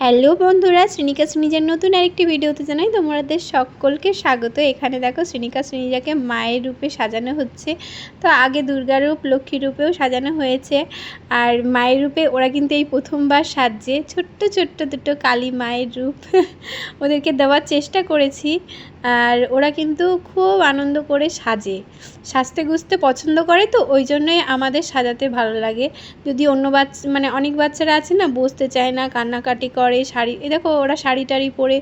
Hello বন্ধুরা, শ্রীনিকা শ্রীনিজার নতুন আরেকটি ভিডিওতে জানাই তোমাদের সকলকে স্বাগত। এখানে দেখো শ্রীনিকা শ্রীনিজাকে মায়ের রূপে সাজানো হচ্ছে। তো আগে দুর্গা রূপ, লক্ষ্মী রূপেও সাজানো হয়েছে। আর মায়ের রূপে ওরা কিন্তু এই প্রথমবার সাজছে। ছোট্ট ছোট্ট দুটো কালী মায়ের রূপ ওদেরকে দেওয়ার চেষ্টা করেছি। আর ওরা কিন্তু খুব আনন্দ করে সাজে। সাজতে গুজতে পছন্দ করে তো, ওই জন্যই আমাদের সাজাতে ভালো লাগে। যদি অন্য বাচ্চা মানে অনেক বাচ্চারা আছে না, বসতে চায় না, কান্নাকাটি করে শাড়ি এ দেখো ওরা শাড়ি টাড়ি পরে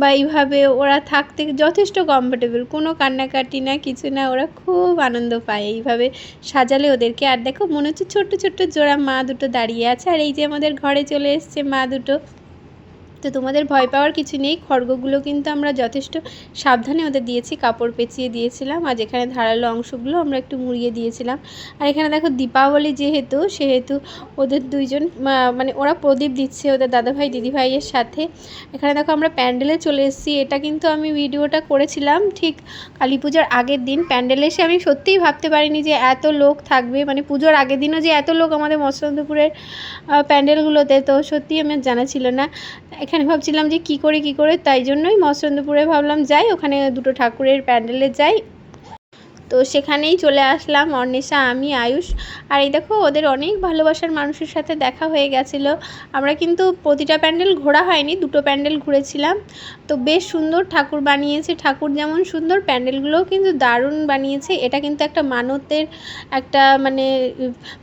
বা এইভাবে ওরা থাকতে যথেষ্ট কমফোর্টেবল কোনো কান্নাকাটি না, কিছু না, ওরা খুব আনন্দ পায় এইভাবে সাজালে ওদেরকে। আর দেখো মনে হচ্ছে ছোট্ট ছোট্ট জোড়া মা দুটো দাঁড়িয়ে আছে, আর এই যে আমাদের ঘরে চলে এসছে মা দুটো। তো তোমাদের ভয় পাওয়ার কিছু নেই। খড়গগুলো কিন্তু আমরা যথেষ্ট সাবধানে ওদের দিয়েছি, কাপড় পেঁচিয়ে দিয়েছিলাম আর যেখানে ধারালো অংশগুলো আমরা একটু মুড়িয়ে দিয়েছিলাম। আর এখানে দেখো দীপাবলি যেহেতু, সেহেতু ওদের দুইজন মানে ওরা প্রদীপ দিচ্ছে ওদের দাদাভাই, দিদিভাইয়ের সাথে। এখানে দেখো আমরা প্যান্ডেলে চলে এসেছি। এটা কিন্তু আমি ভিডিওটা করেছিলাম ঠিক কালী পুজোর আগের দিন। প্যান্ডেলে এসে আমি সত্যিই ভাবতে পারিনি যে এত লোক থাকবে। মানে পুজোর আগের দিনও যে এত লোক আমাদের মৎস্যন্তপুরের প্যান্ডেলগুলোতে তো সত্যিই আমার জানা ছিল না। এখানে ভাবছিলাম যে কি করে কি করে? তাই জন্যই মৎস্যন্দপুরে ভাবলাম যাই, ওখানে দুটো ঠাকুরের প্যান্ডেলে যাই। তো সেখানেই চলে আসলাম অর্ণেশা আমি, আয়ুষ। আর এই দেখো, ওদের অনেক ভালোবাসার মানুষের সাথে দেখা হয়ে গেছিল। আমরা কিন্তু প্রতিটা প্যান্ডেল ঘোরা হয়নি, দুটো প্যান্ডেল ঘুরেছিলাম। তো বেশ সুন্দর ঠাকুর বানিয়েছে। ঠাকুর যেমন সুন্দর, প্যান্ডেলগুলোও কিন্তু দারুণ বানিয়েছে। এটা কিন্তু একটা মানতের একটা মানে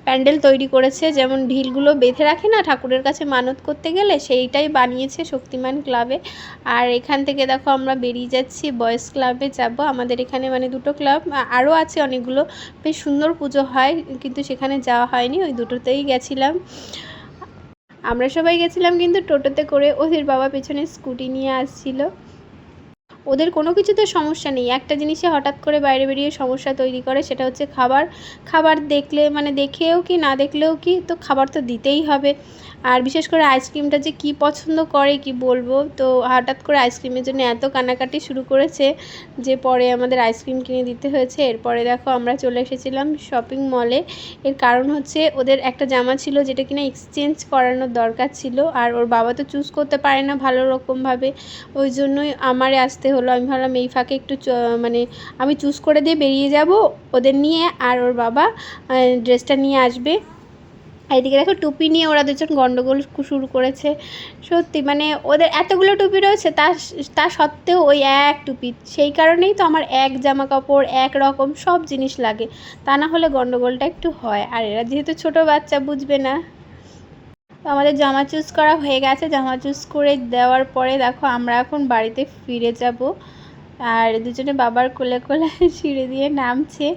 প্যান্ডেল তৈরি করেছে। যেমন ঢিলগুলো বেঁধে রাখে না ঠাকুরের কাছে মানত করতে গেলে, সেইটাই বানিয়েছে শক্তিমান ক্লাবে। আর এখান থেকে দেখো, আমরা বেরিয়ে যাচ্ছি, বয়েজ ক্লাবে যাব। আমাদের এখানে মানে দুটো ক্লাব আরও আছে অনেকগুলো। বেশ সুন্দর পুজো হয়, কিন্তু সেখানে যাওয়া হয়নি, ওই দুটোতেই গেছিলাম। আমরা সবাই গেছিলাম কিন্তু টোটোতে করে ওদের বাবা পেছনে স্কুটি নিয়ে আসছিল। ওদের কোনো কিছুতে সমস্যা নেই, একটা জিনিসে হঠাৎ করে বাইরে বেরিয়ে সমস্যা তৈরি করে, সেটা হচ্ছে খাবার। খাবার দেখলে মানে দেখেও কি, না দেখলেও কি, তো খাবার তো দিতেই হবে। আর বিশেষ করে আইসক্রিমটা যে কি পছন্দ করে, কি বলব? তো হঠাৎ করে আইসক্রিমের জন্য এত কানাকাটি শুরু করেছে যে পরে আমাদের আইসক্রিম কিনে দিতে হয়েছে। এরপরে দেখো আমরা চলে এসেছিলাম শপিং মলে এর কারণ হচ্ছে ওদের একটা জামা ছিল যেটা কিনা এক্সচেঞ্জ করানোর দরকার ছিল আর ওর বাবা তো চুজ করতে পারে না ভালো রকমভাবে ওই জন্যই আমারে আসতে হলো। আমি ভাবলাম এই ফাঁকে একটু মানে আমি চুজ করে দিয়ে বেরিয়ে যাব ওদের নিয়ে আর ওর বাবা ড্রেসটা নিয়ে আসবে। এদিকে দেখো টুপি নিয়ে ওরা দুজন গন্ডগোল শুরু করেছে। সত্যি মানে ওদের এতগুলো টুপি রয়েছে, তা তা সত্ত্বেও ওই এক টুপি, সেই কারণেই তো আমার এক জামা কাপড় এক রকম সব জিনিস লাগে। তা না হলে গন্ডগোলটা একটু হয়। আর এরা যেহেতু ছোট বাচ্চা, বুঝবে না। তো আমাদের জামা চুজ করা হয়ে গেছে। জামা চুজ করে দেওয়ার পরে দেখো আমরা এখন বাড়িতে ফিরে যাব। আর দুজনে বাবার কোলে কোলে সিঁড়ি দিয়ে নামছে।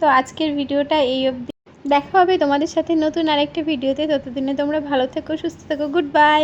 তো আজকের ভিডিওটা এই অবধি। দেখা হবে তোমাদের সাথে নতুন আরেকটা ভিডিওতে। ততদিনে তোমরা ভালো থেকো, সুস্থ থেকো। Good bye